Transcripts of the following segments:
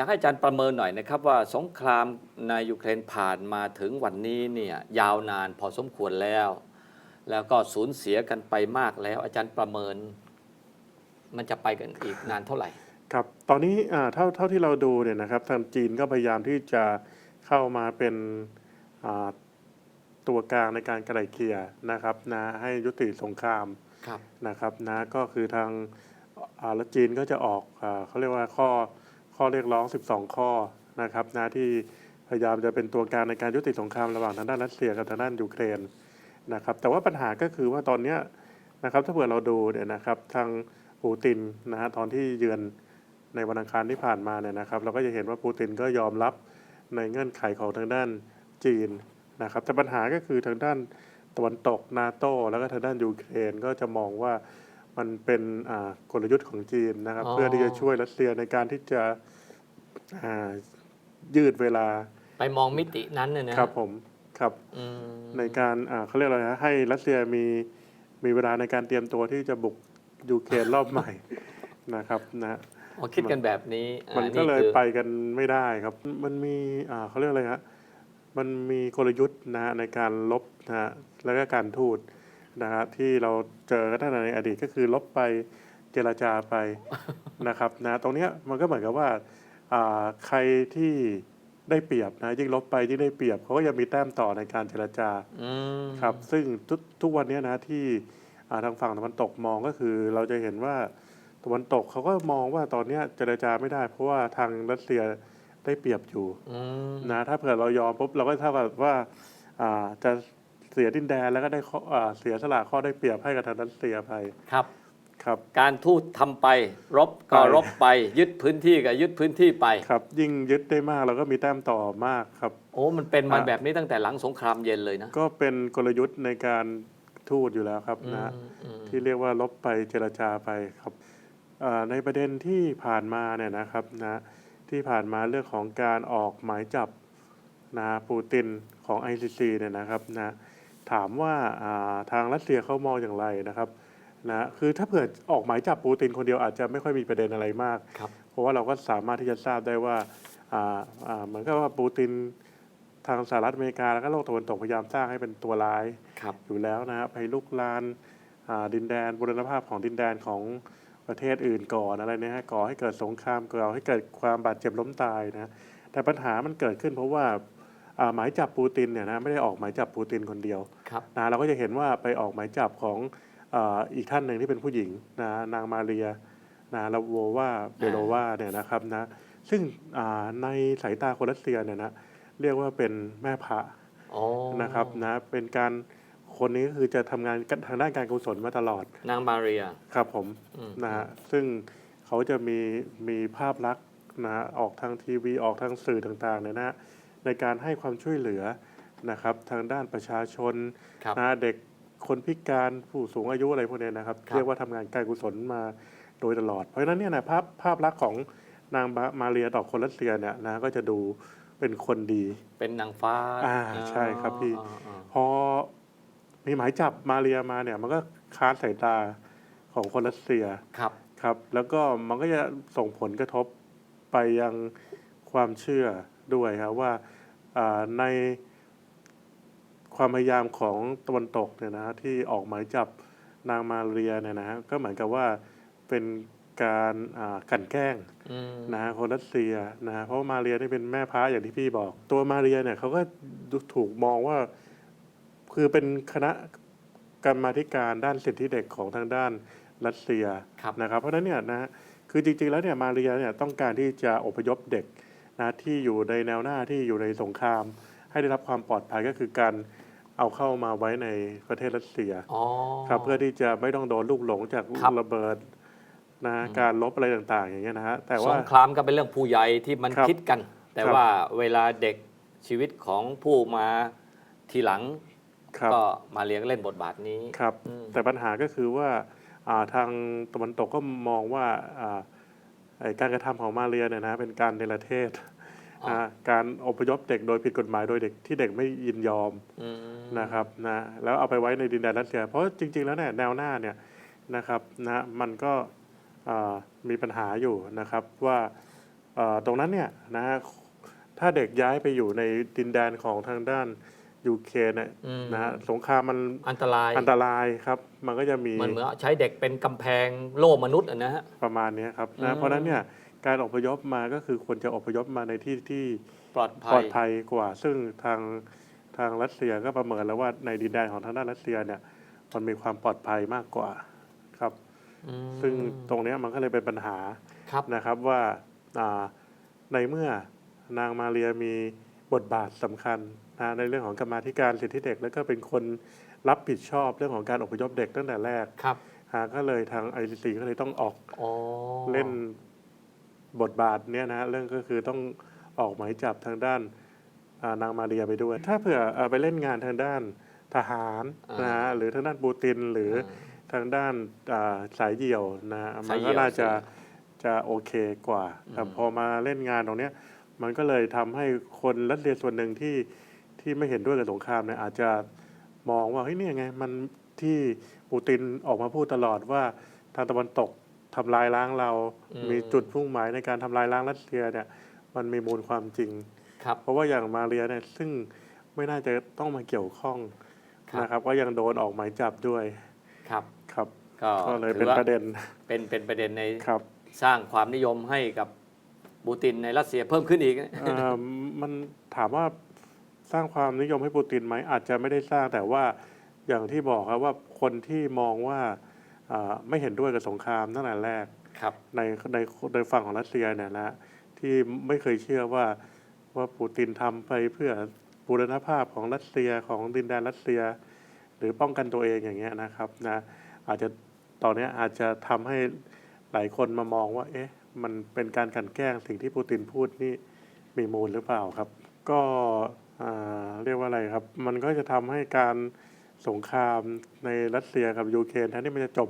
อยากให้อาจารย์ประเมินหน่อยนะครับว่าสงครามในยูเครนผ่านมาถึงวันนี้เนี่ยยาวนานพอสมควรแล้ว แล้วก็สูญเสียกันไปมากแล้ว อาจารย์ประเมิน มันจะไปกันอีกนานเท่าไหร่ ครับ ตอนนี้อ่าเท่าเท่าที่เราดูเนี่ยนะครับทางจีนก็พยายามที่จะเข้ามาเป็นอ่าตัวกลางในการไกล่เกลี่ยนะครับนะให้ยุติสงครามครับนะครับนะก็คือทางอ่าแล้วจีนก็จะออกอาเขาเรียกว่าข้อ ข้อเรียกร้อง 12 ข้อนะครับนะที่พยายามจะเป็นตัวกลางในการยุติสงครามระหว่างทางด้านรัสเซียกับทางด้านยูเครนนะครับแต่ว่าปัญหาก็คือว่าตอนนี้นะครับถ้าเผื่อเราดูเนี่ยนะครับทางปูตินนะฮะตอนที่เยือนในวันอังคารที่ผ่านมาเนี่ยนะครับเราก็จะเห็นว่าปูตินก็ยอมรับในเงื่อนไขของทางด้านจีนนะครับแต่ปัญหาก็คือทางด้านตะวันตกนาโตแล้วก็ทางด้านยูเครนก็จะมองว่า มันเป็นอ่ากลยุทธ์ของจีนนะครับอ๋อเพื่อที่จะช่วยรัสเซียในการที่จะอ่ายืดเวลา ไปมองมิตินั้นเนี่ยนะครับผมครับอืมในการอ่าเขาเรียกอะไรนะให้รัสเซียมีมีเวลาในการเตรียมตัวที่จะบุกยูเครนรอบใหม่นะครับนะอ๋อคิดกันแบบนี้อ่ามันก็เลยคือไปกันไม่ได้ครับ มันมีอ่าเขาเรียกอะไรฮะมันมีกลยุทธ์นะฮะในการลบนะฮะแล้วก็การทูต นะฮะที่เราเจอกันตั้งแต่ในอดีตก็คือลบไปเจรจาไปนะครับนะตรงเนี้ยมันก็เหมือนกับว่าอ่าใครที่ได้เปรียบนะยิ่งลบไปยิ่งได้เปรียบเขาก็ยังมีแต้มต่อในการเจรจาอืมครับ ซึ่งทุกทุกวันเนี้ยนะที่อ่าทางฝั่งตะวันตกมองก็คือเราจะเห็นว่าตะวันตกเขาก็มองว่าตอนเนี้ยเจรจาไม่ได้ เพราะว่าทางรัสเซียได้เปรียบอยู่อืมนะถ้าเผื่อเรายอมปุ๊บเราก็เท่ากับว่าอ่าจะ เสียดินแดนแล้วก็ได้ข้ออ่าเสียสละข้อได้เปรียบให้กับทางรัสเซียไปครับ ครับ การทูตทำไป รบก็ไป รบไป ยึดพื้นที่ก็ยึดพื้นที่ไป ครับยิ่งยึดได้มากเราก็มีแต้มต่อมากครับ โอ้มันเป็นมาอะ แบบนี้ตั้งแต่หลังสงครามเย็นเลยนะก็เป็นกลยุทธ์ในการทูตอยู่แล้วครับนะ อืมอืมที่เรียกว่าลบไปเจรจาไปครับอ่าในประเด็นที่ผ่านมาเนี่ยนะครับนะที่ผ่านมาเรื่องของการออกหมายจับนะปูตินของ ICC เนี่ยนะครับนะ ถามว่าอ่าทางรัสเซียเขามองอย่างไรนะครับนะคือถ้าเผื่อออกหมายจับปูตินคนเดียวอาจจะไม่ค่อยมีประเด็นอะไรมากครับเพราะว่าเราก็สามารถที่จะทราบได้ว่าอ่าอ่าเหมือนกับว่าปูตินทางสหรัฐอเมริกาแล้วก็โลกตะวันตกพยายามสร้างให้เป็นตัวร้ายครับอยู่แล้วนะครับไปลุกลานอ่าดินแดนบูรณภาพของดินแดนของประเทศอื่นก่อนอะไรเนี่ยฮะก่อให้เกิดสงครามก่อให้เกิดความบาดเจ็บล้มตายนะแต่ปัญหามันเกิดขึ้นเพราะว่าอ่า หมายจับปูตินเนี่ยนะไม่ได้ออกหมายจับปูตินคนเดียวครับนะเราก็จะเห็นว่าไปออกหมายจับของอาอีกท่านหนึ่งที่เป็นผู้หญิงนะนางมาเรียนะลาโววาเบโลวาเนี่ยนะครับนะซึ่งอ่าในสายตาคนรัสเซียเนี่ยนะเรียกว่าเป็นแม่พระอ๋อนะครับนะเป็นการคนนี้ก็คือจะทำงานทางด้านการกุศลมาตลอด นางมาเรียครับผมอืมนะฮะซึ่งเขาจะมีมีภาพลักษณ์นะฮะออกทางทีวีออกทางสื่อต่างๆเนี่ยนะฮะ ในการให้ความช่วยเหลือนะครับทางด้านประชาชนครับนะเด็กคนพิการผู้สูงอายุอะไรพวกเนี้ยนะครับ ครับ เรียกว่าทำงานการกุศลมาโดยตลอด เพราะฉะนั้นเนี่ยนะภาพภาพลักษณ์ของนางมามาเรียต่อคนรัสเซียเนี่ยนะก็จะดูเป็นคนดี เป็นนางฟ้าอ่าใช่ครับพี่อ๋ออ๋อพอมีหมายจับมาเรียมาเนี่ยมันก็ค้านสายตาของคนรัสเซียครับ ครับ แล้วก็มันก็จะส่งผลกระทบไปยังความเชื่อ ด้วยครับว่าอ่าในความพยายามของตะวันตกเนี่ยนะฮะที่ออกหมายจับนางมาเรียเนี่ยนะฮะก็เหมือนกับว่าเป็นการอ่ากลั่นแกล้งอืมนะฮะคนรัสเซียนะฮะเพราะว่ามาเรียนี่เป็นแม่พระอย่างที่พี่บอก ตัวมาเรียเนี่ยเขาก็ดูถูกมองว่าคือเป็นคณะกรรมาธิการด้านสิทธิเด็กของทางด้านรัสเซียครับนะครับ เพราะฉะนั้นเนี่ยนะฮะคือจริงๆแล้วเนี่ยมาเรียเนี่ยต้องการที่จะอพยพเด็ก นะที่อยู่ในแนวหน้าที่อยู่ในสงคราม ให้ได้รับความปลอดภัยก็คือการเอาเข้ามาไว้ในประเทศรัสเซียอ๋อครับเพื่อที่จะไม่ต้องโดนลูกหลงจากลูครักบระเบิดนะฮะการลบอะไรต่างๆ อย่างเงี้ยนะฮะแต่สว่างครามก็เป็นเรื่องผู้ใหญ่ที่มันครับคิดกัน แต่ครับว่าเวลาเด็กชีวิตของผู้มาทีหลังครับก็มาเรียนเล่นบทบาทนี้ครับอืมแต่ปัญหาก็คือว่าอ่าทางตะวันตกก็มองว่าอ่าไอ้ การกระทำของมาเรียเนี่ยนะเป็นการในประเทศอ๋อนะการอพยพเด็กโดยผิดกฎหมายโดยเด็กที่เด็กไม่ยินยอมอืมนะครับนะแล้วเอาไปไว้ในดินแดนรัสเซียเพราะจริง ๆแล้วเนี่ยแนวหน้าเนี่ยนะครับนะมันก็อ่ามีปัญหาอยู่นะครับว่าเอ่อตรงนั้นเนี่ยนะฮะถ้าเด็กย้ายไปอยู่ในดินแดนของทางด้าน ยูเครนเนี่ยอืม นะฮะสงครามมันอันตราย อันตรายครับ มันก็จะมีมันเหมือนใช้เด็กเป็นกำแพงโล่มนุษย์อะนะฮะ ประมาณเนี้ยครับอืนะม เพราะฉะนั้นเนี่ยการอพยพมาก็คือควรจะอพยพมาในที่ที่ปลอดภัปลอย ดภัยกว่า ซึ่งทางทางรัสเซียก็ประเมินแล้วว่าในดินแดนของทางด้านรัสเซียเนี่ยมันมีความปลอดภัยมากกว่าครับ อืมซึ่งตรงเนี้ยมันก็เลยเป็นปัญหา ครับ นะครับว่าอ่าในเมื่อนางมาเรียมีบทบาทสำคัญนะ ในเรื่องของกรรมาธิการสิทธิเด็ก แล้วก็เป็นคนรับผิดชอบเรื่องของการอพยพเด็กตั้งแต่แรกครับฮะก็เลยทาง ICC ก็เลยต้องออกอ๋อเล่นบทบาทเนี้ยนะเรื่องก็คือต้องออกหมายจับทางด้านอ่านางมาเรียไปด้วย ถ้าเผื่อเอาไปเล่นงานทางด้านทหารนะฮะหรือทางด้านปูตินหรืออทางด้านอ่าสายเดี่ยวนะมัสานยเดี่ก็ยวน่าจะสายจะโอเคกว่าครับอืมพอมาเล่นงานตรงเนี้ยมันก็เลยทำให้คนรัสเซียส่วนหนึ่งที่ ที่ไม่เห็นด้วยกับสงครามเนี่ยอาจจะมองว่าเฮ้ยเนี่ยไงมันที่ปูตินออกมาพูดตลอดว่าทางตะวันตกทำลายล้างเรา มีจุดพุ่งหมายในการทำลายล้างรัสเซียเนี่ย มันมีมูลความจริงครับเพราะว่าอย่างมาเรียเนี่ยซึ่งไม่น่าจะต้องมาเกี่ยวข้องครับนะครับ ก็ยังโดนออกหมายจับด้วยครับครับ ก็ก็เลยถืเป็นอว่าประเด็นเป็นเป็นประเด็นในครับสร้างความนิยมให้กับปูตินในรัสเซียเพิ่มขึ้นอีกเอ่อมันถามว่า สร้างความนิยมให้ปูตินไหมอาจจะไม่ได้สร้างแต่ว่าอย่างที่บอกครับว่าคนที่มองว่าอ่าไม่เห็นด้วยกับสงครามตั้งแต่แรกครับในในในฝั่งของรัสเซียเนี่ยนะที่ไม่เคยเชื่อว่าว่าปูตินทำไปเพื่อบูรณภาพของรัสเซียของดินแดนรัสเซีย หรือป้องกันตัวเองอย่างเงี้ยนะครับนะอาจจะตอนเนี้ยอาจจะทำให้หลายคนมามองว่า เอ๊ะ มันเป็นการกลันแกล้งสิ่งที่ปูตินพูดนี่มีมูลหรือเปล่าครับ ก็อ่า เรียกว่าอะไรครับ มันก็จะทำให้การสงครามในรัสเซียกับยูเครนแทนที่มันจะจบ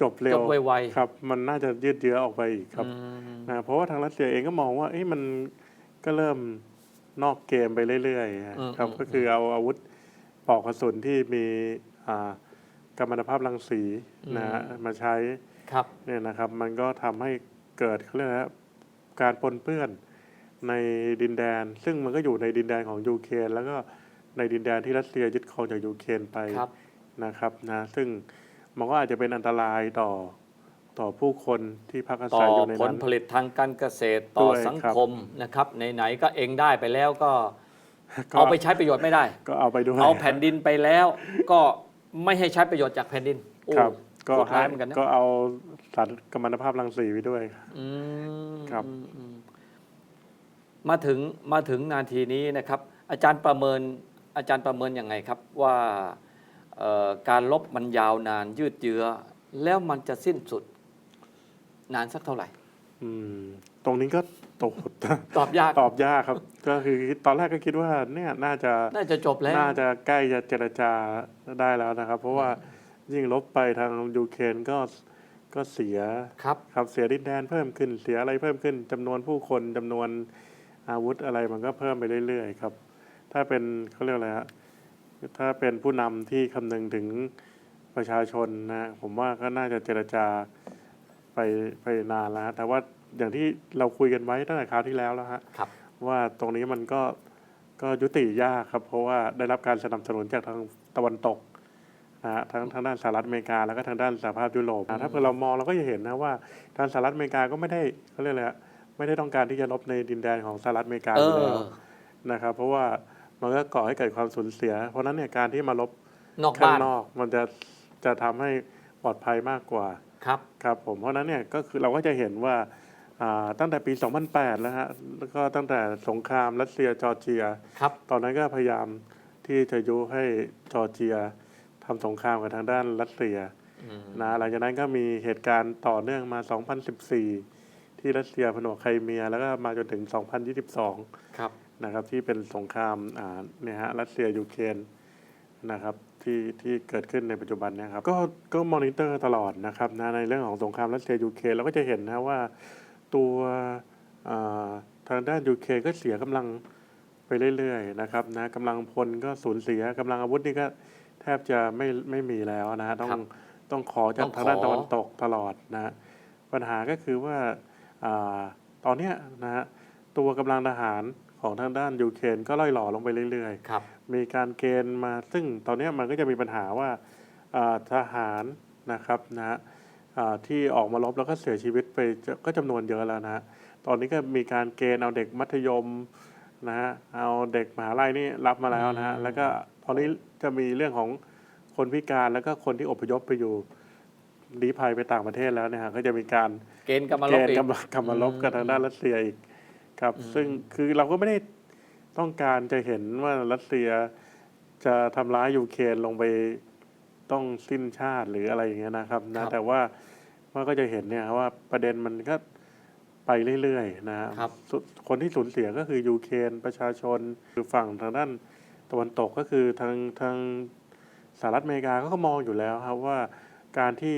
จบเร็จวบไวครับ มันน่าจะยืดเยื้อออกไปอีกๆครับอืมนะเพราะว่าทางรัสเซียเองก็มองว่าเอ้ยมันก็เริ่มนอกเกมไปเรื่อยๆครับก็คือเอาอาวุธปลอกกระสุนที่มีอ่ากัมมันตภาพรังสีนะฮะมาใช้ครับเนี่ยนะครับ มันก็ทำให้เกิดเขาเรียกนะการปนเปื้อน ในดินแดน ซึ่งมันก็อยู่ในดินแดนของยูเครนแล้วก็ในดินแดนที่รัสเซียยึดครองจากยูเครนไปครับนะครับนะซึ่งมันก็อาจจะเป็นอันตรายต่อต่อผู้คนที่พักอาต่อศัยอยู่ในผลนั้น ผลิตทางการเกษตรต่อด้วยสังครับคมนะครับไหนๆก็เองได้ไปแล้วก็ก็เอาไปใช้ประโยชน์ไม่ได้ ก็เอาไปด้วยเอาแผ่นดินไปแล้วก็ไม่ให้ใช้ประโยชน์จากแผ่นดินโอ้ครับ ก็โหดร้ายให้เหมือนกันนะก็เอาสารกัมมันตภาพรังสีไปด้วย อืมครับ อืมอืม มาถึงมาถึงนาทีนี้นะครับ อาจารย์ประเมินอาจารย์ประเมินยังไงครับว่าเอ่อการลบมันยาวนานยืดเยื้อ แล้วมันจะสิ้นสุด นานสักเท่าไหร่อืมตรงนี้ก็ตกตอบยากตอบยากครับ ก็คือตอนแรกก็คิดว่าเนี่ยน่าจะน่าจะจบแล้วน่าจะใกล้จะเจรจาได้แล้วนะครับ เพราะว่ายิ่งลบไปทางยูเครนก็ก็เสียครับครับเสียดินแดนเพิ่มขึ้นเสียอะไรเพิ่มขึ้นจำนวนผู้คนจำนวน อาวุธอะไรมันก็เพิ่มไปเรื่อยๆครับ ถ้าเป็นเขาเรียกอะไรฮะถ้าเป็นผู้นำที่คำนึงถึงประชาชนนะผมว่าก็น่าจะเจรจาไปไปนานแล้วฮะแต่ว่าอย่างที่เราคุยกันไว้ตั้งแต่คราวที่แล้วแล้วฮะครับว่าตรงนี้มันก็ก็ยุติยากครับ เพราะว่าได้รับการสนับสนุนจากทางตะวันตกนะฮะทั้งทางด้านสหรัฐอเมริกาแล้วก็ทางด้านสหภาพยุโรปนะถ้าเผื่อเรามองเราก็จะเห็นนะว่าทางสหรัฐอเมริกาก็ไม่ได้เขาเรียกอะไรฮะ ไม่ได้ต้องการที่จะลบในดินแดนของสหรัฐอเมริกาเออยู่อแล้วนะครับ เพราะว่ามันก็ก่อให้เกิดความสูญเสีย เพราะฉะนั้นเนี่ยการที่มาลบนอกข้างบ้านนอก มันจะจะทำให้ปลอดภัยมากกว่าครับครับผมเพราะฉะนั้นเนี่ยก็คือเราก็จะเห็นว่าอ่าตั้งแต่ปี 2008 แล้วฮะแล้วก็ตั้งแต่สงครามรัสเซียจอร์เจียครับตอนนั้นก็พยายามที่จะยุให้จอร์เจียทำสงครามกับทางด้านรัสเซียอืมนะหลังจากนั้นก็มีเหตุการณ์ต่อเนื่องมา 2014 ที่รัสเซียผนวกไครเมีย แล้วก็มาจนถึง 2022 ครับนะครับที่เป็นสงครามอ่าเนี่ยฮะรัสเซียยูเครนนะครับที่ที่เกิดขึ้นในปัจจุบันเนะครับก็ก็มอนิเตอร์ตลอดนะครับนะในเรื่องของสงครามรัสเซียยูเครนเราก็จะเห็นนะว่าตัวอ่าทางด้านยูเครนก็เสียกำลังไปเรื่อยๆนะครับนะกำลังพลก็สูญเสียกำลังอาวุธนี่ก็แทบจะไม่ไม่มีแล้วนะฮะต้องครับต้องขอจาต้กองขอทางด้านตะวันตกตลอดนะปัญหาก็คือว่าอ่า ตอนเนี้ยนะฮะตัวกำลังทหารของทางด้านยูเครนก็ล่อยหล่อลงไปเรื่อยครับๆมีการเกณฑ์มาซึ่งตอนเนี้ยมันก็จะมีปัญหาว่าอ่าทหารนะครับนะฮะอ่าที่ออกมารบแล้วก็เสียชีวิตไปจะก็จำนวนเยอะแล้วนะฮะตอนนี้ก็มีการเกณฑ์เอาเด็กมัธยมนะฮะเอาเด็กมหาลัยนี่รับมาแล้วนะฮะอืมแล้วก็ตอนนี้จะมีเรื่องของคนพิการแล้วก็คนที่อพยพไปอยู่ ลี้ภัยไปต่างประเทศแล้วเนี่ยฮะก็จะมีการเกณฑ์กำมาลเกบณฑ์อีกกำลังกำมาลบกับอืมทางด้านรัสเซียอีกครับอืมซึ่งคือเราก็ไม่ได้ต้องการจะเห็นว่ารัสเซียจะทำร้ายยูเครนลงไปต้องสิ้นชาติหรืออะไรอย่างเงี้ยนะครับนะแต่ว่ามันก็จะเห็นเนี่ยว่าประเด็นมันก็ไปเรื่อยๆนะฮะครับสุดคนที่สูญเสียก็คือยูเครนประชาชนคือฝั่งทางด้านตะวันตกก็คือทางทางสหรัฐอเมริกาก็มองอยู่แล้วครับว่า การที่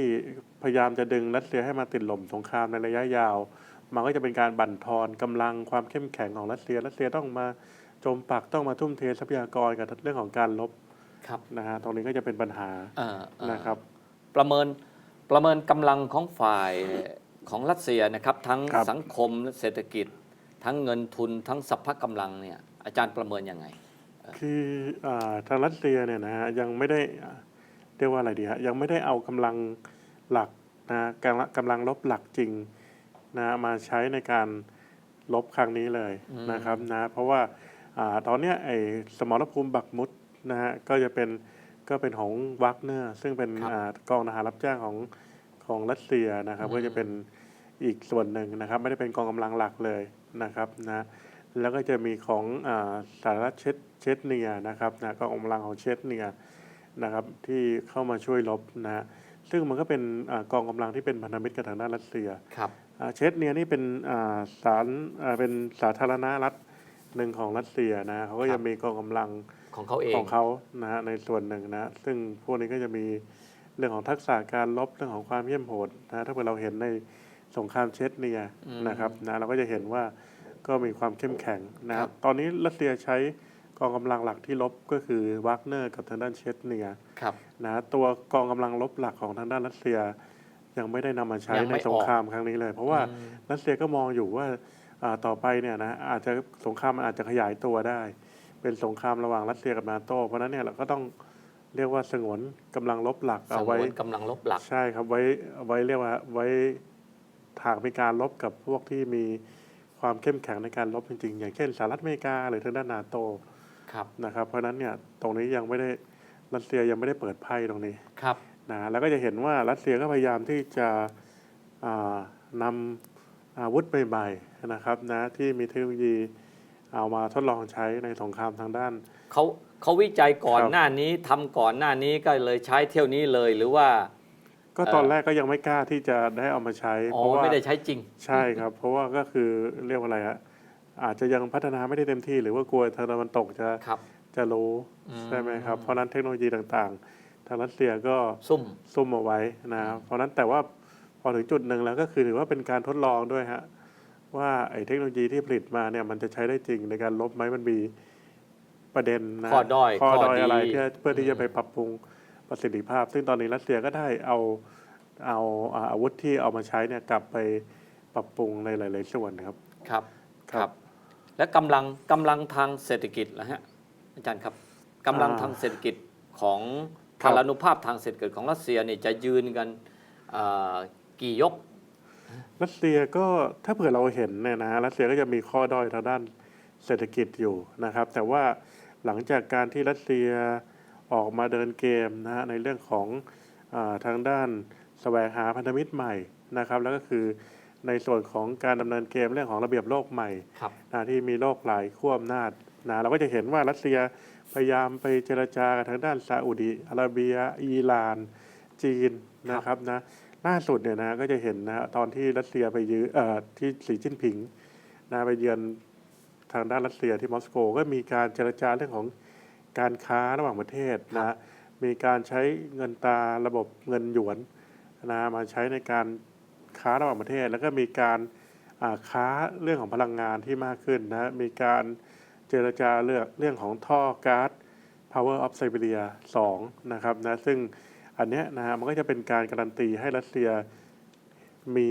พยายามจะดึงรัสเซียให้มาติดลมสงครามในระยะยาว มันก็จะเป็นการบั่นทอนกำลังความเข้มแข็งของรัสเซีย รัสเซียต้องมาโจมปักต้องมาทุ่มเททรัพยากรกับเรื่องของการลบครับนะฮะตรงนี้ก็จะเป็นปัญหาเอ่อเอ่อนะครับ ประเมินประเมินกำลังของฝ่ายของรัสเซียนะครับ ทั้งครับสังคมและเศรษฐกิจ ทั้งเงินทุนทั้งสัพพะกำลังเนี่ยอาจารย์ประเมินยังไง คืออาทางรัสเซียเนี่ยนะฮะยังไม่ได้อ่า เรียกว่าอะไรดีฮะยังไม่ได้เอากำลังหลักนะกำลังกำลังลบหลักจริงนะมาใช้ในการลบครั้งนี้เลยอืมนะครับนะเพราะว่าอาตอนเนี้ยไอ้สมรภูมิบักมุดนะฮะก็จะเป็นก็เป็นของวักเนอร์ซึ่งเป็นอากองทหารรับจ้างของของรัสเซียนะครับก็จะเป็นอีกส่วนหนึ่งนะครับ ไม่ได้เป็นกองกำลังหลักเลยนะครับนะแล้วก็จะมีของอาสหรัฐเชสเชสเนียนะครับนะกองกำลังของเชสเนีย นะครับที่เข้ามาช่วยรบนะฮะซึ่งมันก็เป็นอากองกำลังที่เป็นพันธมิตรกับทางด้านรัสเซียครับอ่าเชสเนียนี่เป็นอ่าสารอ่าเป็นสาธารณรัฐหนึ่งของรัสเซียนะเขาก็จะมีกองกำลังของเขาเองของเขานะฮะในส่วนหนึ่งนะซึ่งพวกนี้ก็จะมีเรื่องของทักษะการลบเรื่องของความเยี่ยมโหดนะถ้าเกิดเราเห็นในสงครามเชสเนียอืมนะครับนะเราก็จะเห็นว่าก็มีความเข้มแข็งนะคครัรับบตอนนี้รัสเซียใช้ กองกำลังหลักที่ลบก็คือวากเนอร์กับทางด้านเชสเนียครับนะตัวกองกำลังลบหลักของทางด้านรัสเซีย ยังไม่ได้นำมาใช้ยังไม่ในสงครามครั้งนี้เลย เพราะว่าอืมรัสเซียก็มองอยู่ว่าอ่าต่อไปเนี่ยนะอาจจะสงครามมันอาจจะขยายตัวได้ เป็นสงครามระหว่างรัสเซียกับนาโตเพราะฉะนั้นเนี่ยเราก็ต้องเรียกว่าสงวนกำลังลบหลักสเอางไว้วนกำลังลบหลักใช่ครับไว้ไว้เรียกว่าไว้หากมีการลบกับพวกที่มีความเข้มแข็งในการลบจริงๆ อย่างเช่นสหรัฐอเมริกาหรือทางด้านนาโต ครับนะครับ เพราะฉะนั้นเนี่ยตรงนี้ยังไม่ได้รัสเซียยังไม่ได้เปิดไพ่ตรงนี้ครับนะแล้วก็จะเห็นว่ารัสเซียก็พยายามที่จะอ่านำอาวุธใหม่ๆนะครับนะที่มีเทคโนโลยีเอามาทดลองใช้ในสงครามทางด้านเขาเขาวิจัยก่อนครับหน้านี้ทำก่อนหน้านี้ก็เลยใช้เที่ยวนี้เลยหรือว่า ก็ตอนแรกก็ยังไม่กล้าที่จะได้เอามาใช้อ๋อเพราะว่าไม่ได้ใช้จริง ใช่ครับ เพราะว่าก็คือเรียกว่าอะไรฮะ อาจจะยังพัฒนาไม่ได้เต็มที่ หรือว่ากลัวทางตะวันตกจะครับ จะรู้อืมใช่ไหมครับ เพราะฉะนั้นเทคโนโลยีต่างๆ ทางรัสเซียก็ซุ่ม ซุ่มเอาไว้นะเพราะฉะนั้นแต่ว่าพอถึงจุดหนึ่งแล้วก็คือถือว่าเป็นการทดลองด้วยฮะว่าไอ้เทคโนโลยีที่ผลิตมาเนี่ยมันจะใช้ได้จริงในการลบไหมมันมีประเด็นนะข้อด้อยข้อข้อด้อยดี อะไรเพื่อเพื่อที่อืจะมไปปรับปรุงประสิทธิภาพ ซึ่งตอนนี้รัสเซียก็ได้เอาเอาอ่าอาวุธที่เอามาใช้เนี่ยกลับไปปรับปรุงในหลาย ๆ ส่วนครับ ครับ ครับครับ และกำลังกำลังทางเศรษฐกิจนะฮะอาจารย์ครับกำลังอ่าทางเศรษฐกิจของครับพารานุภาพทางเศรษฐกิจของรัสเซียเนี่ยจะยืนกันอ่ากี่ยก รัสเซียก็ถ้าเผื่อเราเห็นเนี่ยนะฮะรัสเซียก็จะมีข้อด้อยทางด้านเศรษฐกิจอยู่นะครับ แต่ว่าหลังจากการที่รัสเซียออกมาเดินเกมนะฮะในเรื่องของอาทางด้านแสวงหาพันธมิตรใหม่นะครับ แล้วก็คือ ในส่วนของการดำเนินเกมเรื่องของระเบียบโลกใหม่ครับนะที่มีโลกหลายขั้วอำนาจนะเราก็จะเห็นว่ารัสเซียพยายามไปเจรจากับทางด้านซาอุดิอาระเบีย อิหร่าน จีนนะครับนะล่าสุดเนี่ยนะก็จะเห็นนะฮะตอนที่รัสเซียไปยือเอ่อที่สีจิ้นผิงนะไปเยือนทางด้านรัสเซียที่มอสโก ก็มีการเจรจาเรื่องของการค้าระหว่างประเทศนะมีการใช้เงินตราระบบเงินหยวนนะมาใช้ในการ ค้าระหว่างประเทศ แล้วก็มีการอ่าค้าเรื่องของพลังงานที่มากขึ้นนะมีการเจรจาเรื่องเรื่องของท่อก๊าซ Power of Siberia 2นะครับนะซึ่งอันเนี้ยนะฮะมันก็จะเป็นการการันตีให้รัสเซียมี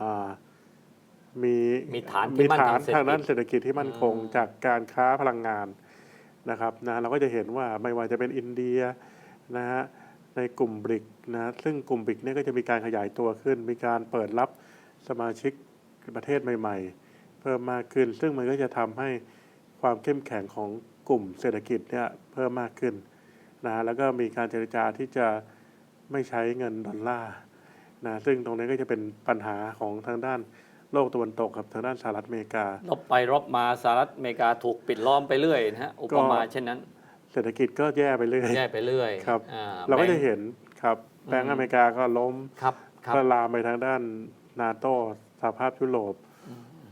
อ่ามีมีฐานที่มีมั่นฐาทานงเศรษฐกิจทางด้านเศรษฐกิจที่มั่นคงอืมจากการค้าพลังงานนะครับนะเราก็จะเห็นว่าไม่ว่าจะเป็นอินเดียนะฮะ ในกลุ่มบริกนะซึ่งกลุ่มบริกเนี่ยก็จะมีการขยายตัวขึ้น มีการเปิดรับสมาชิกประเทศใหม่ ๆ เพิ่มมากขึ้น ซึ่งมันก็จะทำให้ความเข้มแข็งของกลุ่มเศรษฐกิจเนี่ยเพิ่มมากขึ้นนะแล้วก็มีการเจรจาที่จะไม่ใช้เงินดอลลาร์นะซึ่งตรงนี้ก็จะเป็นปัญหาของทางด้านโลกตะวันตกกับทางด้านสหรัฐอเมริการบไปรบมาสหรัฐอเมริกาถูกปิดล้อมไปเรื่อยนะฮะอุปมาเช่นนั้น ศรษฐกิจก็แย่ไปเรื่อยแย่ไปเรื่อยครับอ่เราก็แบจะงค์เห็นครับแบงก์อเมริกาก็ล้มครับครับก็ลามไปทางด้านนาโตสหภาพยุโรป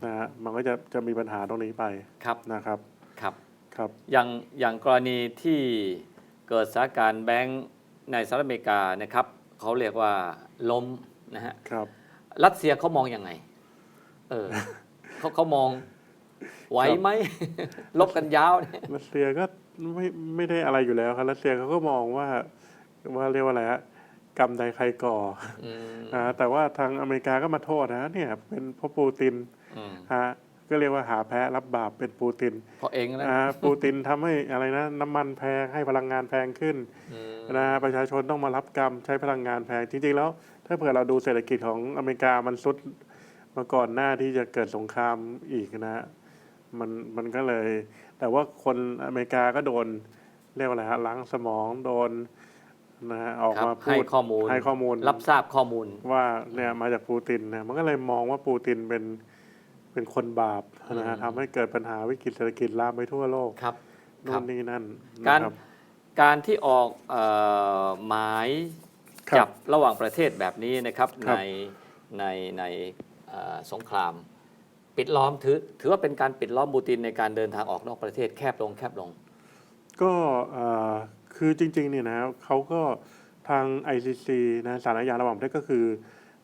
นะฮะมันก็จะจะมีปัญหาตรงนี้ไปครับนะครับครับครับอย่างอย่างกรณีที่เกิดสถานการณ์แบงค์ในสหรัฐอเมริกานะครับเขาเรียกว่าล้มนะฮะครับรัสเซียเขามองยังไงเออเขาเขามอง ไหวไหมลบกันยาวเนี่ยรัสเซียก็ไม่ไม่ได้อะไรอยู่แล้วครับรัสเซียเขาก็มองว่าว่าเรียกว่าอะไรฮะกรรมใดใครก่ออืมอ่าแต่ว่าทางอเมริกาก็มาโทษนะเนี่ยเป็นเพราะปูตินอืมฮะก็เรียกว่าหาแพ้รับบาปเป็นปูตินเพราะเองนะอ่าปูตินทำให้อะไรนะน้ำมันแพงให้พลังงานแพงขึ้นอืมนะประชาชนต้องมารับกรรมใช้พลังงานแพงจริงๆแล้ว ถ้าเผื่อเราดูเศรษฐกิจของอเมริกามันสุดมาก่อนหน้าที่จะเกิดสงครามอีกนะฮะ มันมันก็เลย แต่ว่าคนอเมริกาก็โดนเรียกว่าอะไรฮะล้างสมองโดนนะฮะออกครับมาพูให้ดข้อมูลให้ข้อมูล รับทราบข้อมูลว่าเนี่ยมาจากปูตินนะมันก็เลยมองว่าปูตินเป็นเป็นคนบาปนะฮะอืมทำให้เกิดปัญหาวิกฤตเศรษฐกิจลามไปทั่วโลกครับครันู่บนนี่นั่นการนะครับการที่ออกเอ่อหมายครับจับระหว่างประเทศแบบนี้นะครับครัในบในในเอ่อสงคราม ปิดล้อมถือถือว่าเป็นการปิดล้อมปูตินในการเดินทางออกนอกประเทศแคบลงแคบลง ก็เอ่อคือจริงๆเนี่ยนะเขาก็ทาง ICC นะสารอาญาระหว่างประเทศก็คือ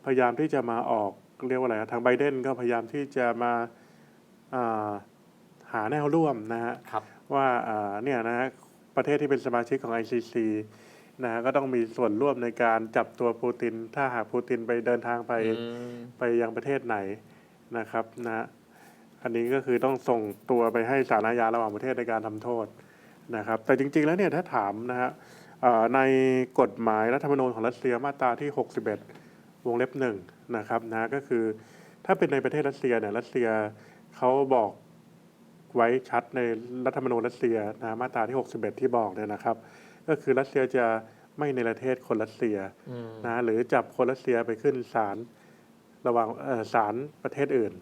พยายามที่จะมาออกเรียกว่าอะไรนะทางไบเดนก็พยายามที่จะมาอ่าหาแนวร่วมนะฮะ ครับ ว่าอ่าเนี่ยนะฮะประเทศที่เป็นสมาชิกของ ICC นะฮะก็ต้องมีส่วนร่วมในการจับตัวปูติน ถ้าหากปูตินไปเดินทางไปอืมไปยังประเทศไหน นะครับนะอันนี้ก็คือต้องส่งตัวไปให้ศาลอาญาระหว่างประเทศในการทำโทษนะครับ แต่จริงๆแล้วเนี่ยถ้าถามนะฮะเอ่อในกฎหมายรัฐธรรมนูญของรัสเซียมาตราที่ 61 วงเล็บหนึ่งนะครับนะก็คือถ้าเป็นในประเทศรัสเซียเนี่ยรัสเซียเขาบอกไว้ชัดในรัฐธรรมนูญรัสเซียนะมาตราที่ 61 ที่บอกเนี่ยนะครับ ก็คือรัสเซียจะไม่ในประเทศคนรัสเซียอืมนะหรือจับคนรัสเซียไปขึ้นศาล ระหว่างเอ่อศาลประเทศอื่น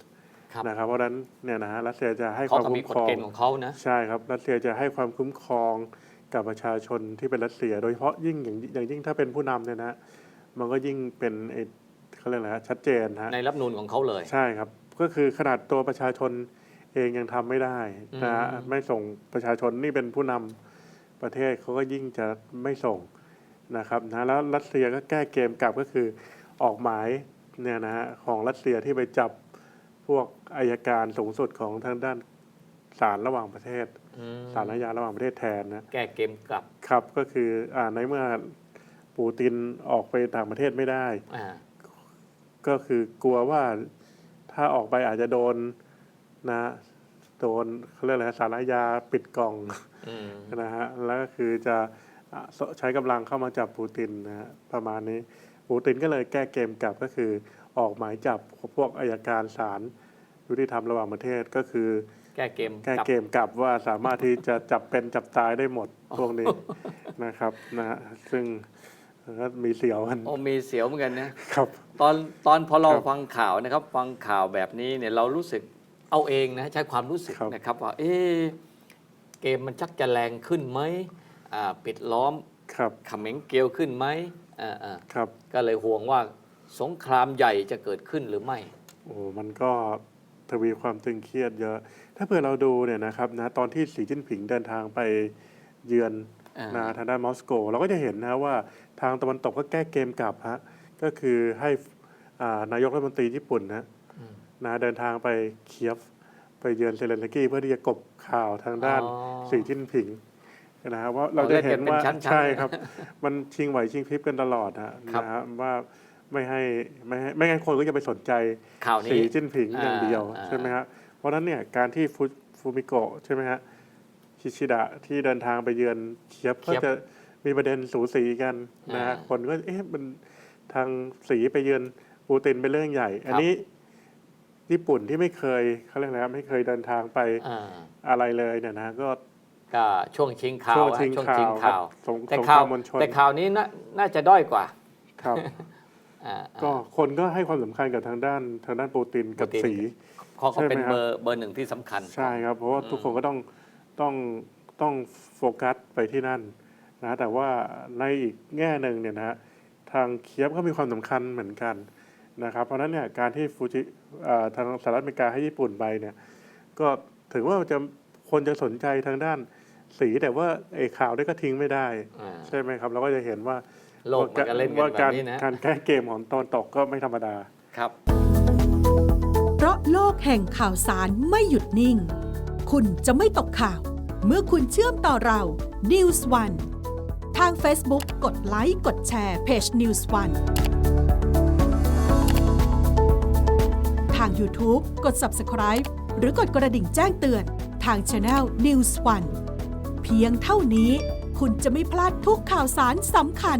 ครับนะครับเพราะฉะนั้นเนี่ยนะฮะรัสเซียจะให้คเขาวามก็คุ้มีมกคฎรองเกณฑ์ของเขานะใช่ครับรัสเซียจะให้ความคุ้มครองกับประชาชนที่เป็นรัสเซีย โดยเฉพาะยิ่งอย่างอย่างยิ่งถ้าเป็นผู้นำเนี่ยนะมันก็ยิ่งเป็นไอ้เขาเรียกอะไรฮะชัดเจนนะฮะในรัฐธรรมนูนของเขาเลย ใช่ครับ ก็คือขนาดตัวประชาชนเองยังทำไม่ได้นะฮะอืมไม่ส่งประชาชนนี่เป็นผู้นำประเทศเขาก็ยิ่งจะไม่ส่งนะครับนะแล้วรัสเซียก็แก้เกมกลับก็คือออกหมาย เนี่ยนะฮะของรัสเซียที่ไปจับพวกอายการสูงสุดของทางด้านศาลระหว่างประเทศอืมศาลอาญาระหว่างประเทศแทนนะแก้เกมกลับครับก็คืออ่าในเมื่อปูตินออกไปต่างประเทศไม่ได้ อ่าก็คือกลัวว่าถ้าออกไปอาจจะโดนนะโดนเขาเรียกอะไรนะสารอาญาปิดกล่องอืมนะฮะแล้วก็คือจะอะใช้กำลังเข้ามาจับปูตินนะฮะประมาณนี้ ปูตินก็เลยแก้เกมกลับก็คือออกหมายจับพวกอายการศาลยุติธรรมระหว่างประเทศก็คือ แก้เกมแก้กลับเกมกลับว่าสามารถที่จะจับเป็นจับตายได้หมดพวกนี้นะครับนะฮะซึ่งก็มีเสียวกันโอ้มีเสียวเหมือนกันนะครับ ตอนตอนพอเราครับฟังข่าวนะครับ ฟังข่าวแบบนี้เนี่ยเรารู้สึกเอาเองนะใช้ความรู้สึกครับนะครับ ว่าเอ๊ะเกมมันชักจะแรงขึ้นไหมอ่าปิดล้อมครับเขม็งเกลียวขึ้นไหม อ่าอ่าครับ ก็เลยห่วงว่าสงครามใหญ่จะเกิดขึ้นหรือไม่ โอ้ มันก็ทวีความตึงเครียดเยอะ ถ้าเผื่อเราดูเนี่ยนะครับนะตอนที่สีจิ้นผิงเดินทางไปเยือนอ่านนะทางด้านมอสโก เราก็จะเห็นนะว่าทางตะวันตกก็แก้เกมกลับฮะ ก็คือให้อ่านายกรัฐมนตรีญี่ปุ่นนะอืมนะเดินทางไปเคียฟ ไปเยือนเซเลนสกี้เพื่อที่จะกบข่าวทางด้านอ๋อ สีจิ้นผิง นะครับว่าเราอ๋อจะเล่นกันเห็นว่าเป็นชั้นๆใช่เลยครับ มันชิงไหวชิงพริบกันตลอดฮะครับ นะฮะว่าไม่ให้ไม่ให้ไม่งั้นคนก็จะไปสนใจ ข่าวสีนี้จิ้นผิงอย่างเดียวอ่า ใช่ไหมฮะเพราะฉะนั้นเนี่ยการที่ฟูฟูมิโกะใช่ไหมฮะคิชิดะที่เดินทางไปเยือนเคียบก็จะมีประเด็นสูสีกันนะฮะคนก็เอ๊ะมันทางสีไปเยือนปูตินเป็นเรื่องใหญ่ อันนี้ญี่ปุ่นที่ไม่เคยเขาเรียกอะไรครับไม่เคยเดินทางไปอ่า อะไรเลยเนี่ยนะก็ ก็ช่วงชิงข่าวช่วงอะชิงช่วงข่าชิงวครับข่าวสงแต่สงคข่าราวมมวลชน แต่ข่าวนี้น่าน่าจะด้อยกว่าครับ อ่าก็คนก็ให้ความสำคัญกับทางด้านทางด้านปูตินกับปูตินสี เพราะเขาเป็นใช่ไหมครับ เบอร์เบอร์หนึ่งที่สำคัญ ใช่ครับ เพราะว่าทุกคนก็ต้องต้องต้องโฟกัสไปที่นั่นนะแต่ว่าในอีกแง่หนึ่งเนี่ยนะฮะทางเคียบก็มีความสำคัญเหมือนกันนะครับ เพราะฉะนั้นเนี่ยการที่ฟูจิเอ่อทางสหรัฐอเมริกาให้ญี่ปุ่นไปเนี่ยก็ถือว่าจะ คนจะสนใจทางด้านสีแต่ว่าไอ้ข่าวได้ก็ทิ้งไม่ได้ อ่า ใช่ไหมครับเราก็จะเห็นว่าโลกมันก็เล่นกันว่าแบกาบรนี้นะการแก้เกมของตอนตกก็ไม่ธรรมดา ครับ เพราะโลกแห่งข่าวสารไม่หยุดนิ่ง คุณจะไม่ตกข่าว เมื่อคุณเชื่อมต่อเรา News One ทาง Facebook กดไลค์ กดแชร์เพจ News One ทาง YouTube กด Subscribe หรือกดกระดิ่งแจ้งเตือน ทาง Channel News One เพียงเท่านี้คุณจะไม่พลาดทุกข่าวสารสำคัญ